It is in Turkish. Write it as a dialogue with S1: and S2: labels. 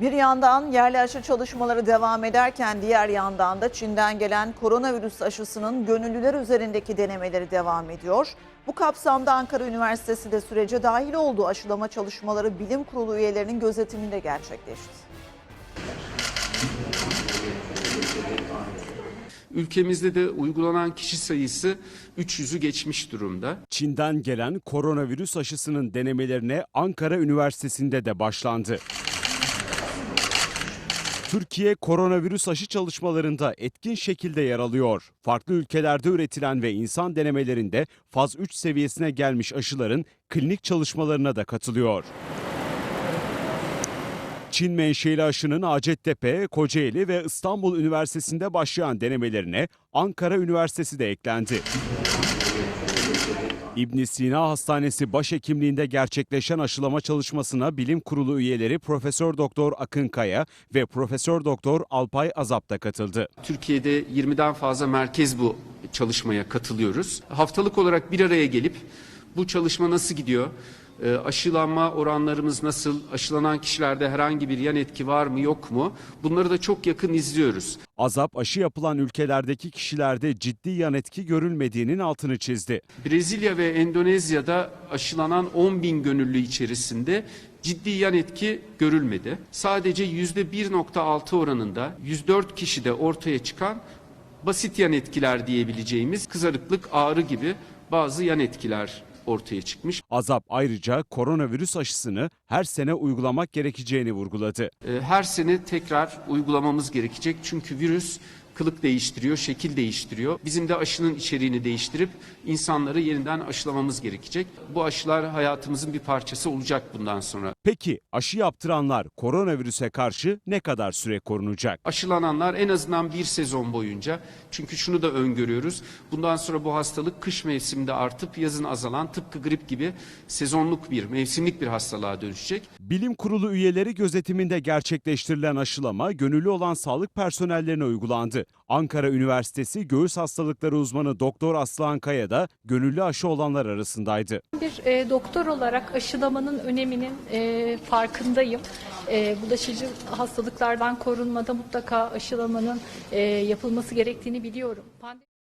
S1: Bir yandan yerli aşı çalışmaları devam ederken diğer yandan da Çin'den gelen koronavirüs aşısının gönüllüler üzerindeki denemeleri devam ediyor. Bu kapsamda Ankara Üniversitesi de sürece dahil olduğu aşılama çalışmaları bilim kurulu üyelerinin gözetiminde gerçekleşti.
S2: Ülkemizde de uygulanan kişi sayısı 300'ü geçmiş durumda.
S3: Çin'den gelen koronavirüs aşısının denemelerine Ankara Üniversitesi'nde de başlandı. Türkiye koronavirüs aşı çalışmalarında etkin şekilde yer alıyor. Farklı ülkelerde üretilen ve insan denemelerinde faz 3 seviyesine gelmiş aşıların klinik çalışmalarına da katılıyor. Çin menşeli aşının Hacettepe, Kocaeli ve İstanbul Üniversitesi'nde başlayan denemelerine Ankara Üniversitesi de eklendi. İbn Sina Hastanesi başhekimliğinde gerçekleşen aşılama çalışmasına bilim kurulu üyeleri Profesör Doktor Akın Kaya ve Profesör Doktor Alpay Azap da katıldı.
S2: Türkiye'de 20'den fazla merkez bu çalışmaya katılıyoruz. Haftalık olarak bir araya gelip bu çalışma nasıl gidiyor? e, Aşılanma oranlarımız nasıl? Aşılanan kişilerde herhangi bir yan etki var mı yok mu? Bunları da çok yakın izliyoruz.
S3: Azap aşı yapılan ülkelerdeki kişilerde ciddi yan etki görülmediğinin altını çizdi.
S2: Brezilya ve Endonezya'da aşılanan 10 bin gönüllü içerisinde ciddi yan etki görülmedi. Sadece %1.6 oranında 104 kişide ortaya çıkan basit yan etkiler diyebileceğimiz kızarıklık, ağrı gibi bazı yan etkiler ortaya çıkmış.
S3: Azap ayrıca koronavirüs aşısını her sene uygulamak gerekeceğini vurguladı.
S2: Ee, Her sene tekrar uygulamamız gerekecek çünkü virüs kılık değiştiriyor, şekil değiştiriyor. Bizim de aşının içeriğini değiştirip insanları yeniden aşılamamız gerekecek. Bu aşılar hayatımızın bir parçası olacak bundan sonra.
S3: Peki aşı yaptıranlar koronavirüse karşı ne kadar süre korunacak?
S2: Aşılananlar en azından bir sezon boyunca çünkü şunu da öngörüyoruz. Bundan sonra bu hastalık kış mevsiminde artıp yazın azalan tıpkı grip gibi sezonluk bir, mevsimlik bir hastalığa dönüşecek.
S3: Bilim kurulu üyeleri gözetiminde gerçekleştirilen aşılama gönüllü olan sağlık personellerine uygulandı. Ankara Üniversitesi Göğüs Hastalıkları uzmanı Doktor Aslıhan Kaya da gönüllü aşı olanlar arasındaydı.
S4: Bir e, doktor olarak aşılamanın öneminin e, farkındayım. E, bulaşıcı hastalıklardan korunmada mutlaka aşılamanın e, yapılması gerektiğini biliyorum. Pandemi